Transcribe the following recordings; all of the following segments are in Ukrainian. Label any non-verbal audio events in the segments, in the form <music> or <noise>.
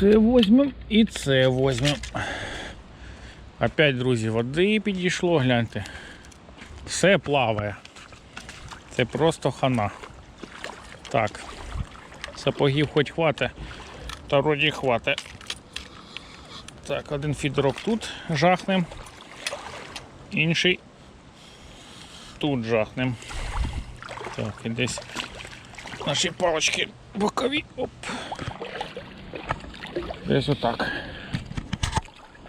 Це возьмем і це возьмем. Опять, друзі, води підійшло, гляньте. Все плаває. Це просто хана. Так. Сапогів хоч хватить, та вроді хватить. Так, один фідерок тут жахнем. Інший тут жахнем. Так, і десь наші палочки бокові. Оп. Десь отак.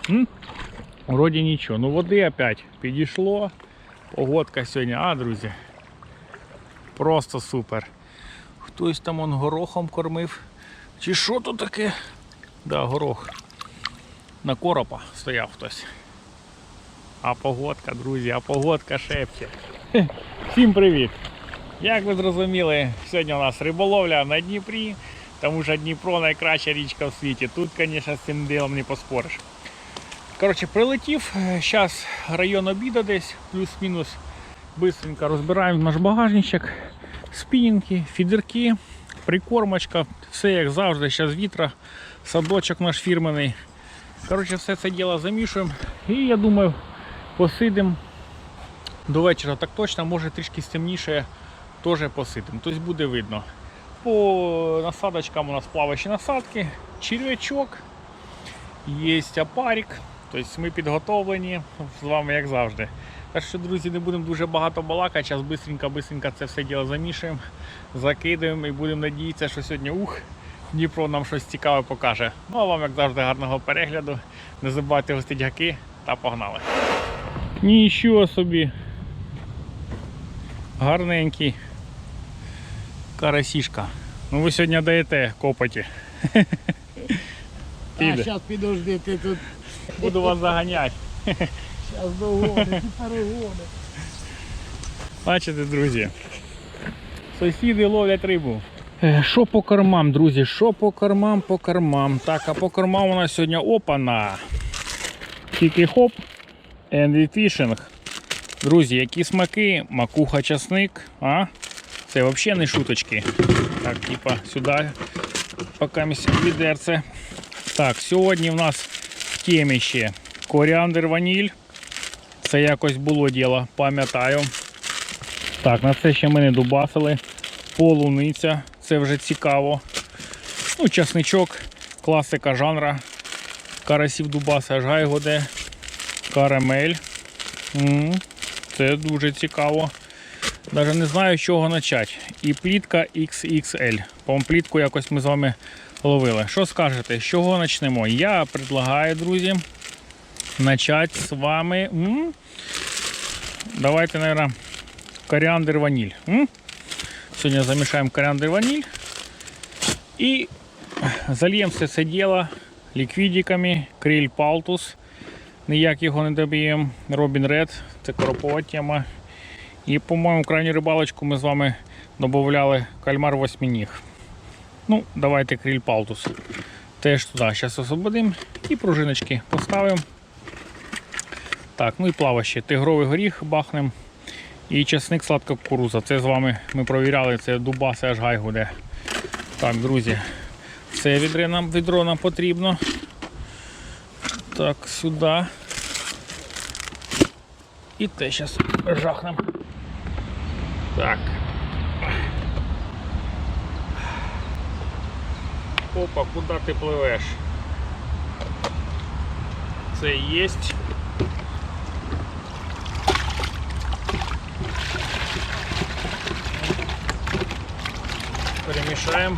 М? Вроді нічого. Ну води опять підійшло. Погодка сьогодні, а, друзі. Просто супер. Хтось там он горохом кормив. Чи що тут таке? Да, горох. На коропа стояв хтось. А погодка, друзі, а погодка шепче. Всім привіт! Як ви зрозуміли, сьогодні у нас риболовля на Дніпрі, тому що Дніпро найкраща річка в світі. Тут, звісно, з цим ділом не поспориш. Коротше, прилетів, зараз район обіду десь, плюс-мінус. Бистренько розбираємо наш багажничок, спінінги, фідерки, прикормочка, все як завжди, зараз вітра, садочок наш фірменний. Коротше, все це діло замішуємо. І я думаю, посидимо до вечора так точно, може трішки стемніше, теж посидимо. Тобто буде видно. По насадочкам у нас плаваючі насадки, черв'ячок, є апарік. Тобто ми підготовлені з вами, як завжди. Так що, друзі, не будемо дуже багато балакати, зараз бистренько-бистренько це все діло замішуємо, закидаємо і будемо надіятися, що сьогодні ух, Дніпро нам щось цікаве покаже. Ну а вам, як завжди, гарного перегляду. Не забувайте гостити гаки та погнали. Нічого собі. Гарненький. Карасішка. Ну ви сьогодні даєте копоті. А зараз підожди, ти тут Буду вас заганяти. зараз догони, перегони. Бачите, друзі. Сусіди ловлять рибу. Е, Що по кормам, друзі? Що по кормам, по кормам. Так, а по кормам у нас сьогодні опана. Тільки хоп. And fishing. Друзі, які смаки, макуха часник, а? Це взагалі не шуточки. Так, типа сюди поки відерце. Так, сьогодні в нас в темі ще коріандр ваніль. Це якось було діло, пам'ятаю. Так, на це ще ми не дубасили. Полуниця, це вже цікаво. Ну, часничок, класика жанра. Карасів дубаса аж гайгоде. Карамель. М, Це дуже цікаво. Навіть не знаю, з чого почати. І плітка XXL. По плітку якось ми з вами ловили. Що скажете, з чого почнемо? Я предлагаю, друзі, почати з вами. М? Давайте, наверное, коріандр ваніль. М? Сьогодні замішаємо коріандр ваніль і зальємо все це діло ліквідиками, криль палтус. Ніяк його не доб'ємо. Робін Ред, це коропова тема. І, по-моєму, крайню рибалочку ми з вами додавали кальмар восьминіг. Ну, давайте криль палтус. Теж туди зараз освободимо і пружиночки поставимо. Так, ну і плаваще. Тигровий горіх бахнем. І часник сладка кукуруза. Це з вами ми провіряли, це дубаси аж гай. Так, друзі, це відро нам, відро нам потрібно. Так, сюди. І те зараз жахнем. Так. Опа, куди ти пливеш? Це єсть. Перемішаємо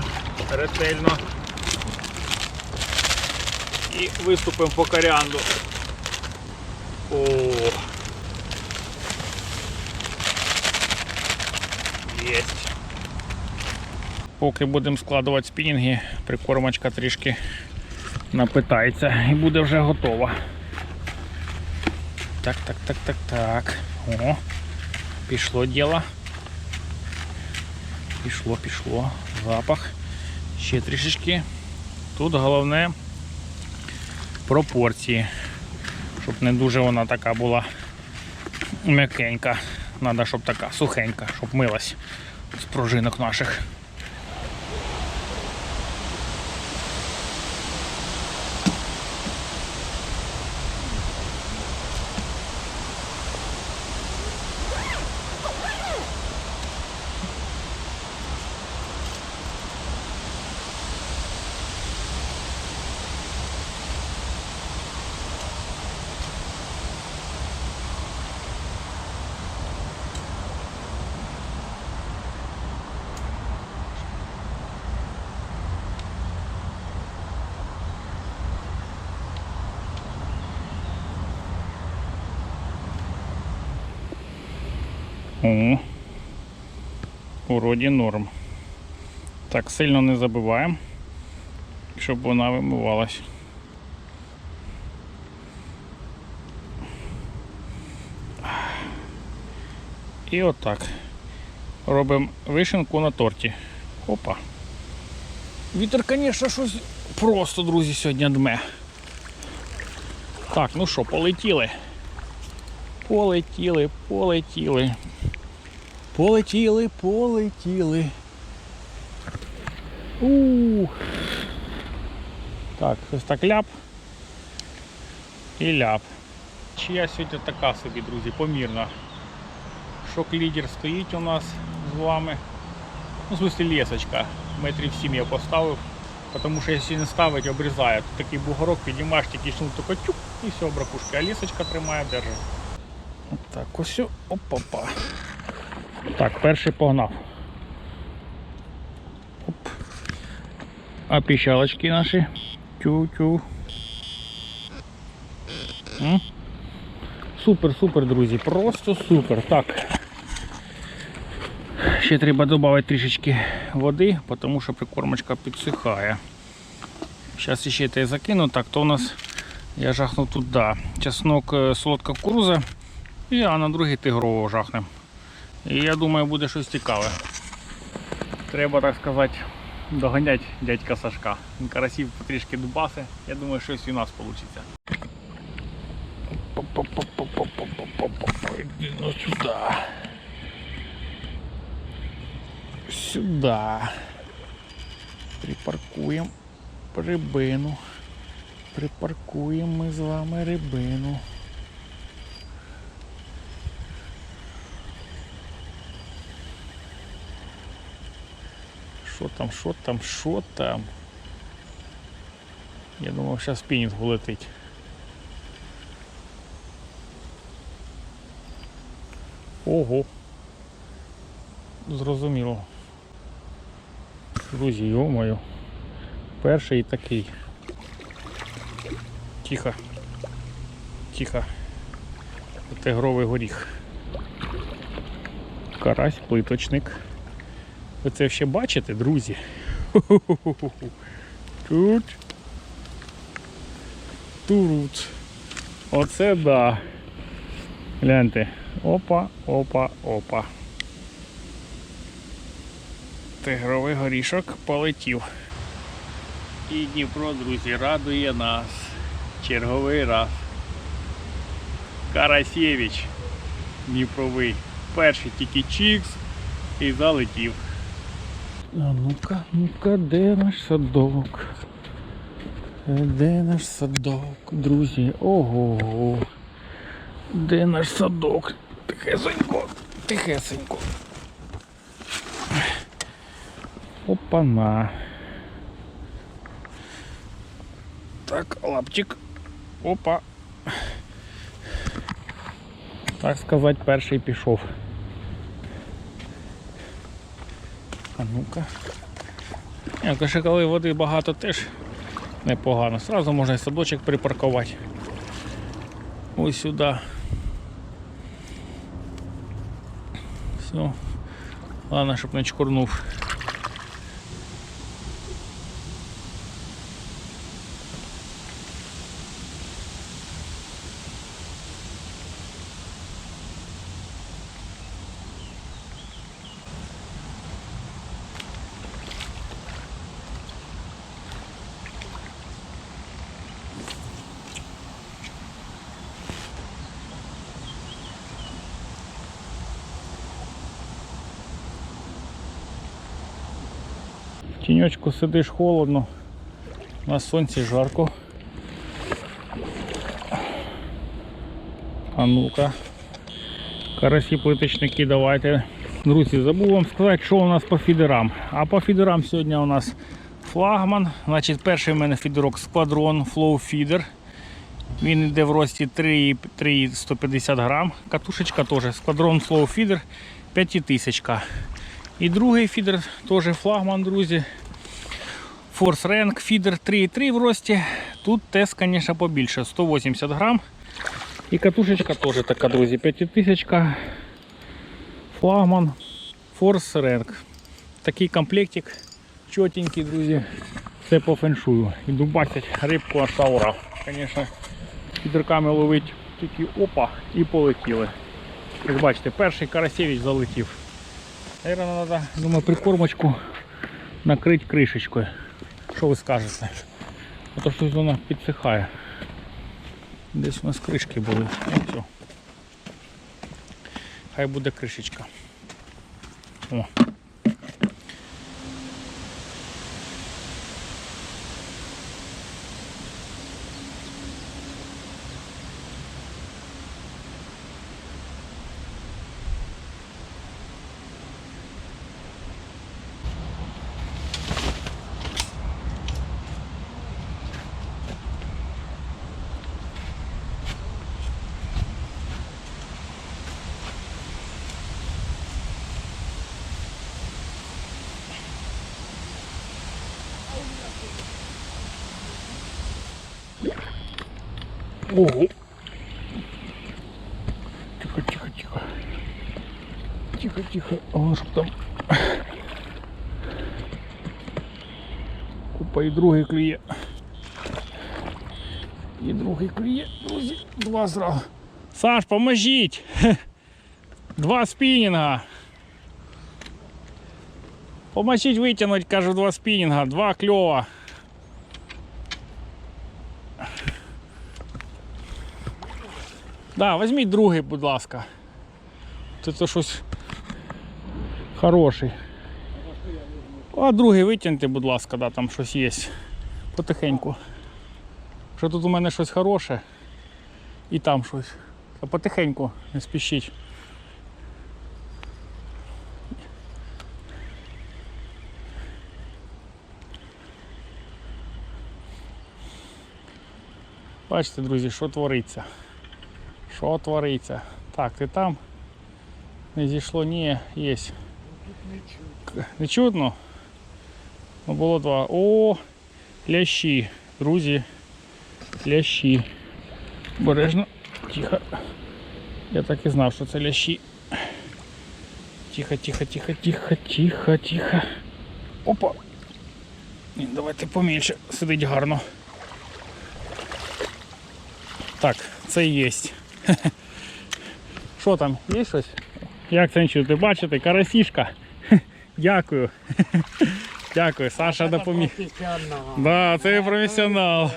ретельно і виступимо по коріанду. О. Єсть. Поки будемо складувати спінінги, прикормочка трішки напитається і буде вже готова. Так, так, так, так, так. О, пішло діло. Пішло, пішло. Запах. Ще трішечки. Тут головне пропорції. Щоб не дуже вона така була м'якенька. Треба, щоб така сухенька, щоб милась з пружинок наших. О, вроді норм. Так, сильно не забиваємо, щоб вона вимивалась. І отак. Робимо вишенку на торті. Опа. Вітер, звісно, щось просто, друзі, сьогодні дме. Так, ну що, полетіли. Полетіли, полетіли. Полетіли, полетіли. у Так, ось так ляп. І ляп. Чия сьогодні така собі, друзі, помірна. Шок-лідер стоїть у нас з вами. Ну, в смысле лесочка. Метрів 7 я поставив. Тому що якщо не ставить, обрізає. Тут такий бугорок, піднімаєш, тільки шнур тільки тюк і все, бракушки. А лісочка тримає, держить. Так, ось. Опа-па. Так, перший погнав. Оп. А піщалочки наші. Тю-тю. Супер, супер, друзі. Просто супер. Так. Ще треба додати трішечки води, тому що прикормочка підсихає. Зараз ще те закину. Так, то у нас я жахнув туди. Чеснок е, солодка кукуруза. І а на другий тигрового жахнем. І я думаю, буде щось цікаве. Треба, так сказати, доганяти дядька Сашка. Карасів потрішки дубаси. Я думаю, щось і у нас вийде. Ну сюди. Сюда. Припаркуємо рибину. Припаркуємо ми з вами рибину. Що там, що там, що там? Я думав, зараз спінінг влетить. Ого. Зрозуміло. Друзі, йомаю. Перший такий. Тихо. Тихо. Тигровий горіх. Карась, плиточник. Ви це ще бачите, друзі? Тут. Тут. Оце да. Гляньте. Опа, опа, опа. Тигровий горішок полетів. І Дніпро, друзі, радує нас. Черговий раз. Карасєвич. Дніпровий. Перший тільки чікс і залетів. А ну-ка, ну-ка, де наш садок? Е, Де наш садок, друзі? Ого. Де наш садок? Тихесенько, тихесенько. Опана. Так, лапчик. Опа. Так сказати, перший пішов. А ну-ка. Каже, коли води багато теж непогано. Сразу можна і садочок припаркувати. Ось сюди. Все. Головне, щоб не чкурнув. Тіньочку сидиш холодно, на сонці жарко. А ну-ка. Карасі плиточники давайте. Друзі, забув вам сказати, що у нас по фідерам. А по фідерам сьогодні у нас флагман. Значить, перший в мене фідерок сквадрон Flow Feeder. Він йде в рості 3, 3 150 грам. Катушечка теж сквадрон Flow Feeder 5000. І другий фідер теж флагман, друзі. Force Rank фідер 3,3 в рості. Тут тест, звісно, побільше 180 грам. І катушечка теж така, друзі, 5000. Флагман Force Rank. Такий комплектик чотенький, друзі. Все по феншую. І дубасять рибку аж та ура. Звісно, під ловить тільки опа і полетіли. Як бачите, перший карасевич залетів. Наверное, треба, думаю, прикормочку накрити кришечкою. Що ви скажете? А то щось вона підсихає. Десь у нас кришки були. О, все. Хай буде кришечка. О. Ого. Тихо, тихо, тихо. Тихо, тихо. О, щоб там. Опа, і другий клює. І другий клює, друзі. Два зразу. Саш, поможіть! Хе. <laughs> Два спінінга. Поможіть витягнути, кажу, два спінінга, два кльова. Да, візьміть другий, будь ласка. Це то щось хороший. А другий витягньте, будь ласка, да, там щось є. Потихеньку. Що тут у мене щось хороше і там щось. А потихеньку, не спішіть. Бачите, друзі, що твориться. Що твориться? Так, ти там? Не зійшло, ні, є. К- Не чутно? Ну, було два. О, лящі, друзі. Лящі. Бережно. Тихо. Я так і знав, що це лящі. Тихо, тихо, тихо, тихо, тихо, тихо. Опа. Ні, давайте помільше. Сидить гарно. Так, це єсть. Що там, є щось? Як це чути? Бачите, карасішка. <laughs> Дякую. <laughs> Дякую, Саша допоміг. Да, це професіонал.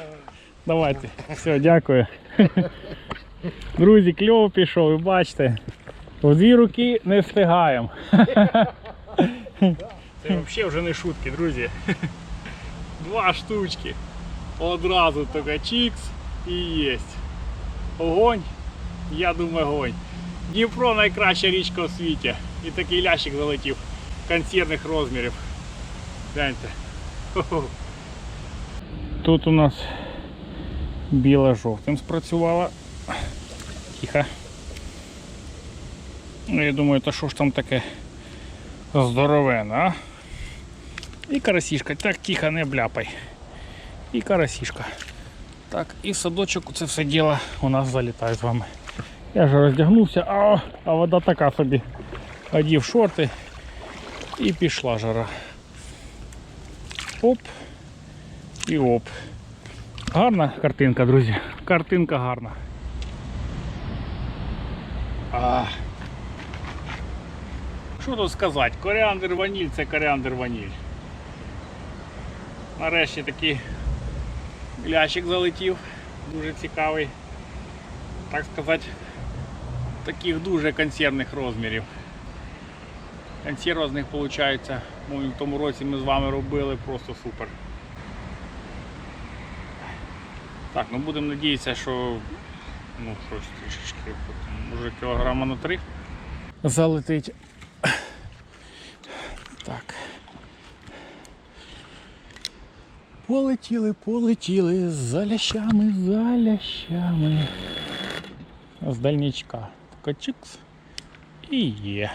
Давайте. Все, дякую. <laughs> Друзі, кльово пішов, ви бачите. В дві руки не встигаємо. Це взагалі вже не шутки, друзі. Два штучки. Одразу тільки чікс і єсть. Огонь, я думаю, огонь. Дніпро найкраща річка у світі. І такий лящик залетів консервних розмірів. Гляньте. Тут у нас біла жовтим спрацювала. Тихо. Ну, я думаю, то що ж там таке здоровене, а? І карасішка. Так, тихо, не бляпай. І карасішка. Так, і в садочок це все діло у нас залітає з вами. Я вже роздягнувся, а, а вода така собі. Одів шорти і пішла жара. Оп. І оп. Гарна картинка, друзі. Картинка гарна. А. Що тут сказати? Коріандр ваніль це коріандр ваніль. Нарешті такий лящик залетів. Дуже цікавий. Так сказати, таких дуже консервних розмірів. Консерва з них виходить. В тому році ми з вами робили просто супер. Так, ну будемо надіятися, що ну щось трішечки, може кілограма на три залетить. Так. Полетіли, полетіли за лящами, за лящами. З дальнячка. Така чикс. І є.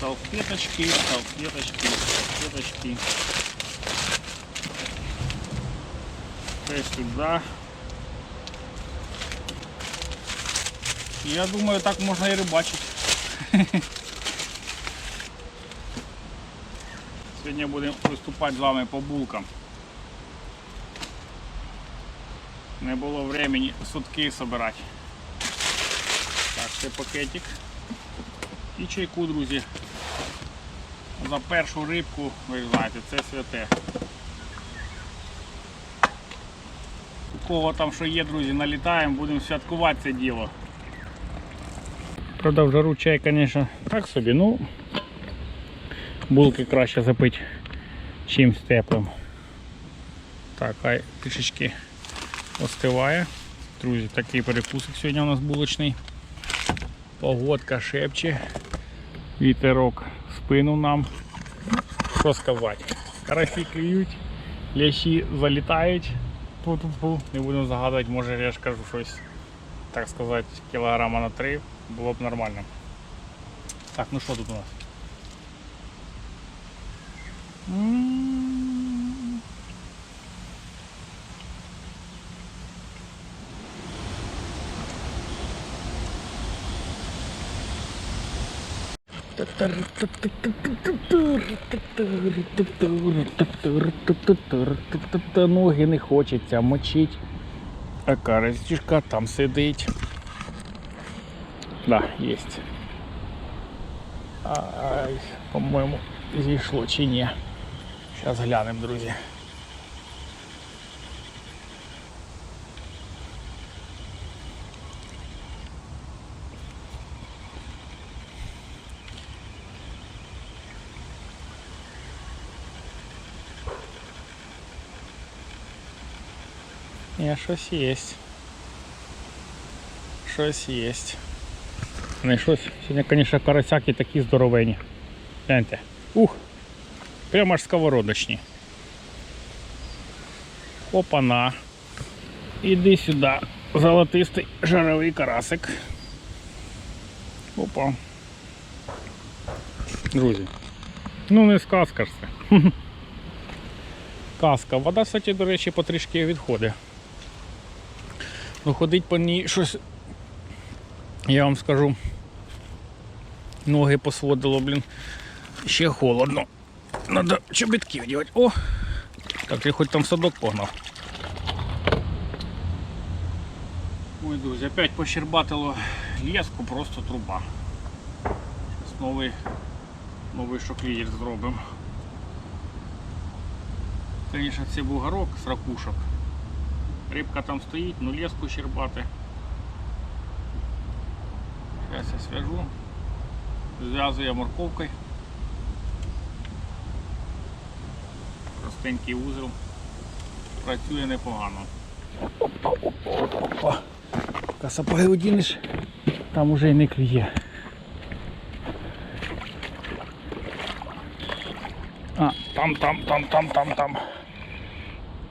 Салфеточки, салфеточки, салфеточки. Це сюди. Я думаю, так можна і рибачити. <laughs> Сьогодні будемо виступати з вами по булкам. Не було времени сутки збирати. Так, це пакетик. І чайку, друзі. За першу рибку, ви знаєте, це святе. У кого там що є, друзі, налітаємо, будемо святкувати це діло. Правда, в жару чай, звісно, так собі, ну булки краще запити чимсь теплим. Так, хай трішечки остиває. Друзі, такий перекусик сьогодні у нас булочний. Погодка шепче, вітерок спину нам. Що сказати? Карасі клюють, лящі залітають. Фу-фу-фу. Не будемо загадувати, може я ж кажу щось, так сказати, кілограма на три було б нормально. Так, ну що тут у нас? Ноги не хочеться мочить. А карасічка там сидить. Да, єсть. Ай, по-моєму, зійшло чи ні. Зараз глянемо, друзі. Щось є. Щось є. Не. Сьогодні, звісно, карасяки такі здоровені. Гляньте. Ух! Прямо аж сковородочні. Опана. Іди сюди. Золотистий жаровий карасик. Опа. Друзі. Ну не сказка ж це. <laughs> Казка. Вода, кстати, до речі, потрішки відходить. Ну ходить по ній щось. Я вам скажу. Ноги посводило, блін. Ще холодно. Надо чобітки вдівати. О! Так, я хоч там в садок погнав. Ой, друзі, опять пощербатило леску, просто труба. Зараз новий, новий шоклідер зробимо. Звісно, це бугорок з ракушок. Рибка там стоїть, ну леску щербати. Зараз я свяжу. Зв'язую морковкою. Простенький вузол. Працює непогано. Опа. Поки сапоги там уже і не клює. А, там, там, там, там, там, там.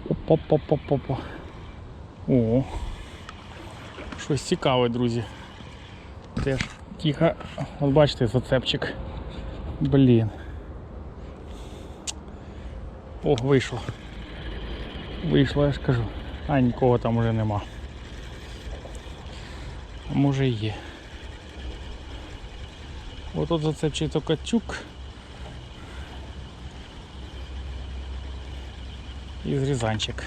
Опа-па-па-па-па. О. Щось цікаве, друзі. Теж тихо. От бачите, зацепчик. Блін. О, вийшло. Вийшло, я ж кажу. А нікого там уже нема. А може і є. Ось тут зацепчий токачук. І зрізанчик.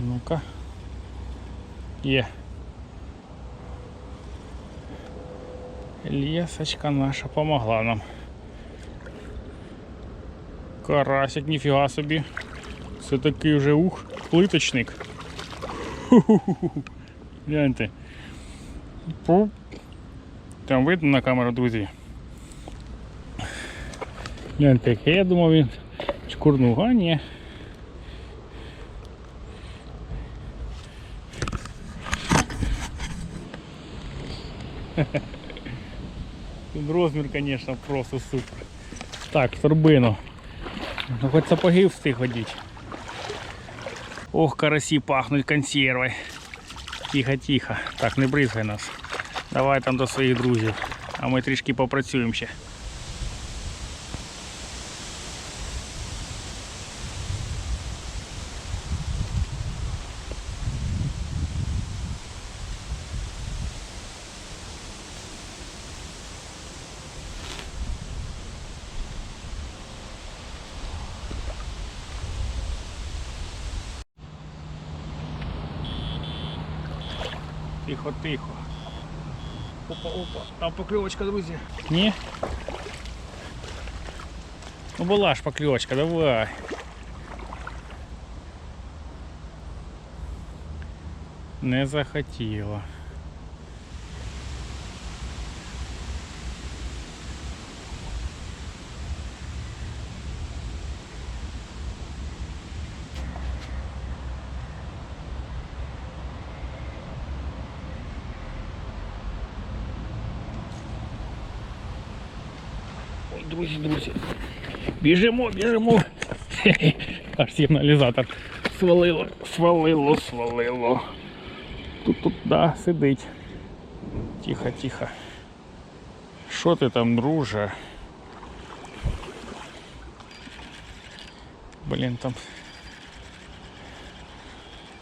Ну-ка. Є. Лесочка наша помогла нам. Карасик, ніфіга собі. Це такий вже ух, плиточник. Гляньте. Пу. Там видно на камеру, друзі. Гляньте, яке я думав він чкурнув, а ні. Тут розмір, звісно, просто супер. Так, турбину. Ну хоч сапоги встиг одіти. Ох, карасі пахнуть консервой. Тихо, тихо. Так, не бризгай нас. Давай там до своїх друзів. А ми трішки попрацюємо ще. Тихо, тихо. Опа, опа. Там покльовочка, друзі. Ні? Ну була ж покльовочка, давай. Не захотіла. Ой, друзі, друзі. Біжимо, біжимо. Хе-хе. <laughs> Аж сигналізатор свалило, свалило, свалило. Тут тут, да, сидить. Тихо, тихо. Що ти там, друже? Блін, там.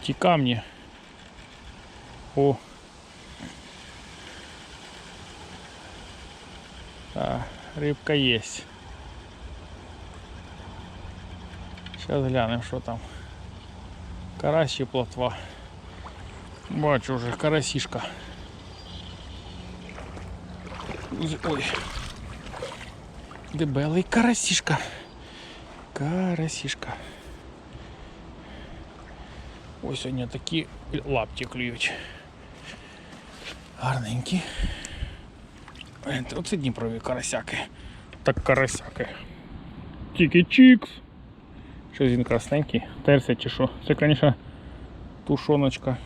Ті камні. О. Да, рыбка есть. Сейчас глянем, что там. Карась і плотва. Бачу вже карасішка. Ой. Дебелий карасішка. Карасішка. Ось сьогодні такі лапті клюють. Гарненькі. Оце Дніпрові карасяки. Так карасяки. Тільки чікс. Щось він красненький. Терся чи що. Це, звісно, тушоночка.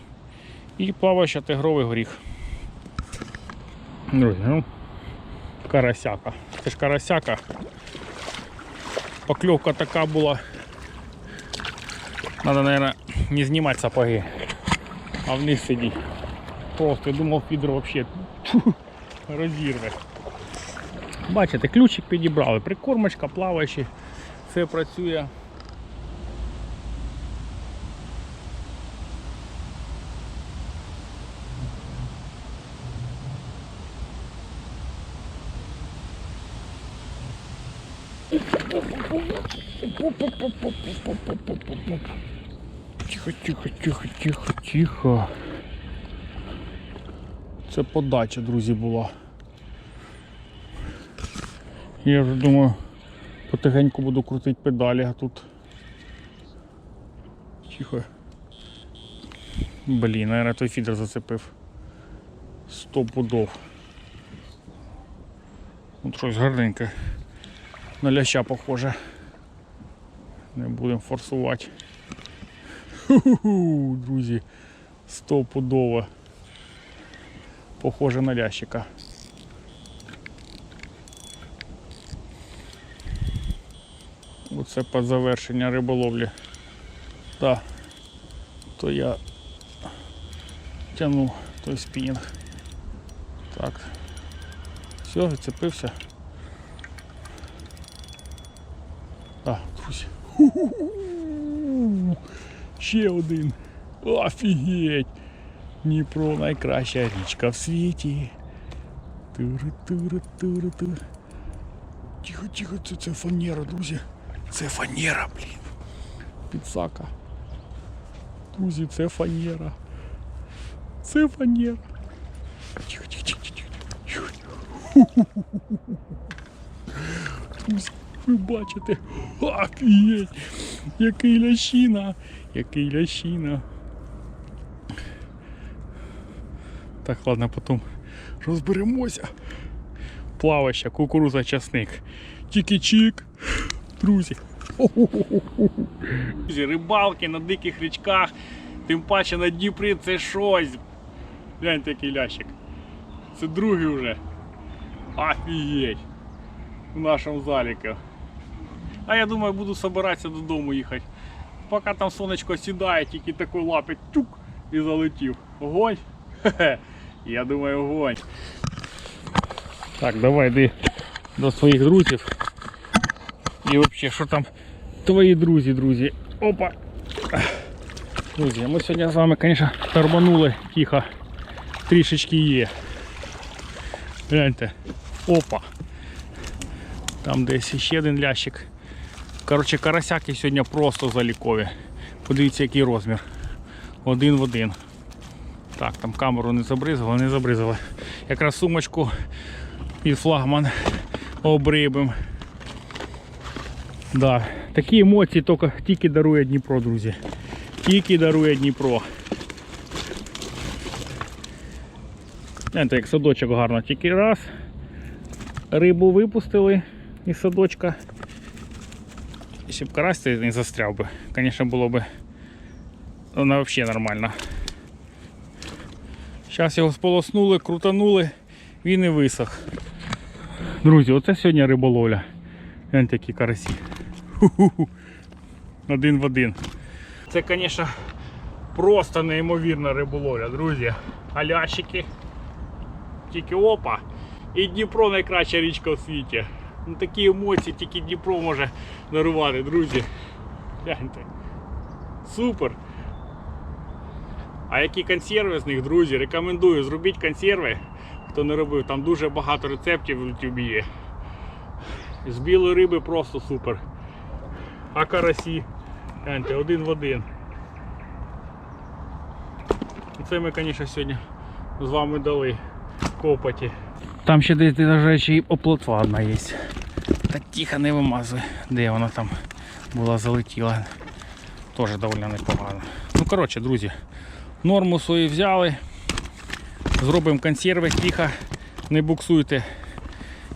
І плаваюча тигровий горіх. Друзі, ну, карасяка. Це ж карасяка. Покльовка така була. Надо, наверное, не знімати сапоги, а в них сидіть. Просто думав, вообще тьфу, розірве. Бачите, ключик підібрали, прикормочка, плаваючи, все працює. Тихо, тихо, тихо, тихо, тихо. Це подача, друзі, була. Я вже думаю, потихеньку буду крутити педалі, а тут. Тихо. Блін, наверное, той фідер зацепив. Сто пудов. От щось гарненьке. На ляща похоже. Не будемо форсувати. Ху-ху, друзі. Стопудово. Похоже на лящика. Оце під завершення риболовлі. Так. То я тягну той спінінг. Так. Все, відцепився. Так, друзі. Ще один. Офігеть! Дніпро найкраща річка в світі. Тури, тури, тури, тури. Тихо, тихо, це, це фанера, друзі. Це фанера, блін. Підсака. Друзі, це фанера. Це фанера. Тихо, тихо, тихо, тихо. Друзі, ви бачите. Офігеть. Який лящина. Який лящина. Так, ладно, потім розберемося. Плаваща, кукуруза, часник. Тільки-чик. Друзі. Друзі, рибалки на диких річках, тим паче на Дніпрі це щось. Гляньте який лящик. Це другий вже. Офігеть. В нашому заліку. А я думаю, буду собиратися додому їхати. Поки там сонечко сідає, тільки такий лапить тюк і залетів. Огонь. Хе-хе. Я думаю, огонь. Так, давай йди до своїх друзів. І взагалі, що там твої друзі, друзі. Опа. Друзі, ми сьогодні з вами, звісно, торбанули тихо. Трішечки є. Гляньте. Опа. Там десь ще один лящик. Коротше, карасяки сьогодні просто залікові. Подивіться, який розмір. Один в один. Так, там камеру не забризали, не забризали. Якраз сумочку під флагман обрибим. Да. Такі емоції тільки, тільки дарує Дніпро, друзі. Тільки дарує Дніпро. Знаєте, як садочок гарно, тільки раз. Рибу випустили із садочка. Якщо б карась не застряв би, звісно, було б вона взагалі нормальна. Зараз його сполоснули, крутанули, він і висох. Друзі, оце сьогодні риболовля. Гляньте, які карасі. Один в один. Це, звісно, просто неймовірна риболовля, друзі. Алящики. Тільки опа. І Дніпро найкраща річка у світі. Ну, такі емоції тільки Дніпро може дарувати, друзі. Гляньте. Супер. А які консерви з них, друзі? Рекомендую, зробіть консерви. Хто не робив, там дуже багато рецептів в YouTube є. З білої риби просто супер. А карасі. Гляньте, один в один. Це ми, звісно, сьогодні з вами дали копоті. Там ще десь, до речі, оплотва одна є. Так тихо не вимазуй, де вона там була залетіла. Теж доволі непогано. Ну, коротше, друзі, норму свою взяли. Зробимо консерви, тихо, не буксуйте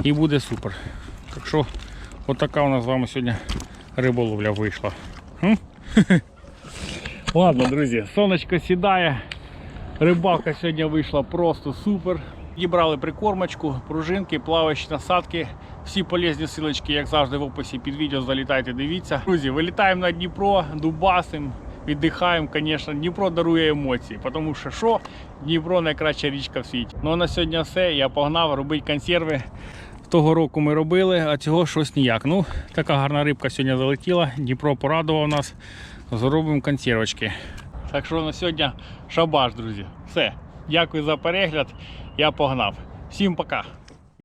і буде супер. Так що, отака у нас з вами сьогодні риболовля вийшла. Хм? <laughs> Ладно, друзі, сонечко сідає. Рибалка сьогодні вийшла просто супер. Дібрали прикормочку, пружинки, плаваючі насадки. Всі полезні силочки, як завжди, в описі під відео залітайте, дивіться. Друзі, вилітаємо на Дніпро, дубасим, віддихаємо, звісно. Дніпро дарує емоції, тому що що? Дніпро найкраща річка в світі. Ну а на сьогодні все. Я погнав робити консерви. Того року ми робили, а цього щось ніяк. Ну, така гарна рибка сьогодні залетіла. Дніпро порадував нас. Зробимо консервочки. Так що на сьогодні шабаш, друзі. Все. Дякую за перегляд. Я погнав. Всім пока.